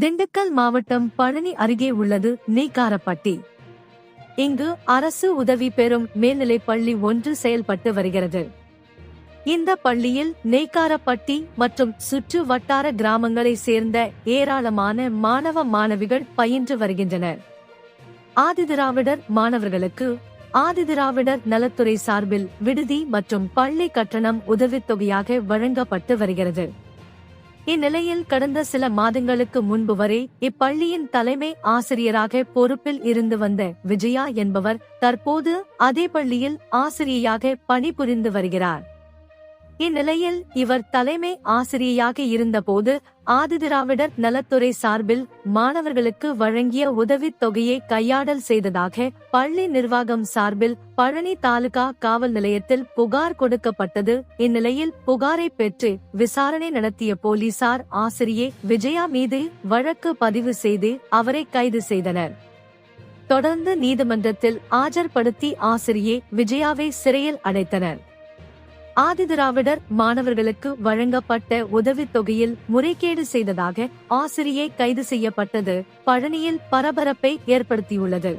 திண்டுக்கல் மாவட்டம் பழனி அருகே உள்ளது நெய்க்காரப்பட்டி. இங்கு அரசு உதவி பெறும் மேல்நிலைப் பள்ளி ஒன்று செயல்பட்டு வருகிறது. இந்த பள்ளியில் நெய்க்காரப்பட்டி மற்றும் சுற்று வட்டார கிராமங்களை சேர்ந்த ஏராளமான மாணவ மாணவிகள் பயின்று வருகின்றனர். ஆதிதிராவிடர் மாணவர்களுக்கு ஆதிதிராவிடர் நலத்துறை சார்பில் விடுதி மற்றும் பள்ளி கட்டணம் உதவித்தொகையாக வழங்கப்பட்டு வருகிறது. இந்நிலையில் கடந்த சில மாதங்களுக்கு முன்பு வரை இப்பள்ளியின் தலைமை ஆசிரியராக பொறுப்பில் இருந்து வந்த விஜயா என்பவர் தற்போது அதே பள்ளியில் ஆசிரியையாக பணிபுரிந்து வருகிறார். இந்நிலையில் இவர் தலைமை ஆசிரியையாக இருந்தபோது ஆதிதிராவிடர் நலத்துறை சார்பில் மாணவர்களுக்கு வழங்கிய உதவித் தொகையை கையாடல் செய்ததாக பள்ளி நிர்வாகம் சார்பில் பழனி தாலுகா காவல் நிலையத்தில் புகார் கொடுக்கப்பட்டது. இந்நிலையில் புகாரை பெற்று விசாரணை நடத்திய போலீசார் ஆசிரியை விஜயா மீது வழக்கு பதிவு செய்து அவரை கைது செய்தனர். தொடர்ந்து நீதிமன்றத்தில் ஆஜர்படுத்தி ஆசிரியை விஜயாவை சிறையில் அடைத்தனர். ஆதிதிராவிடர் மாணவர்களுக்கு வழங்கப்பட்ட உதவித்தொகையில் முறைகேடு செய்ததாக ஆசிரியை கைது செய்யப்பட்டது. பழனியில் பரபரப்பை ஏற்படுத்தியுள்ளது.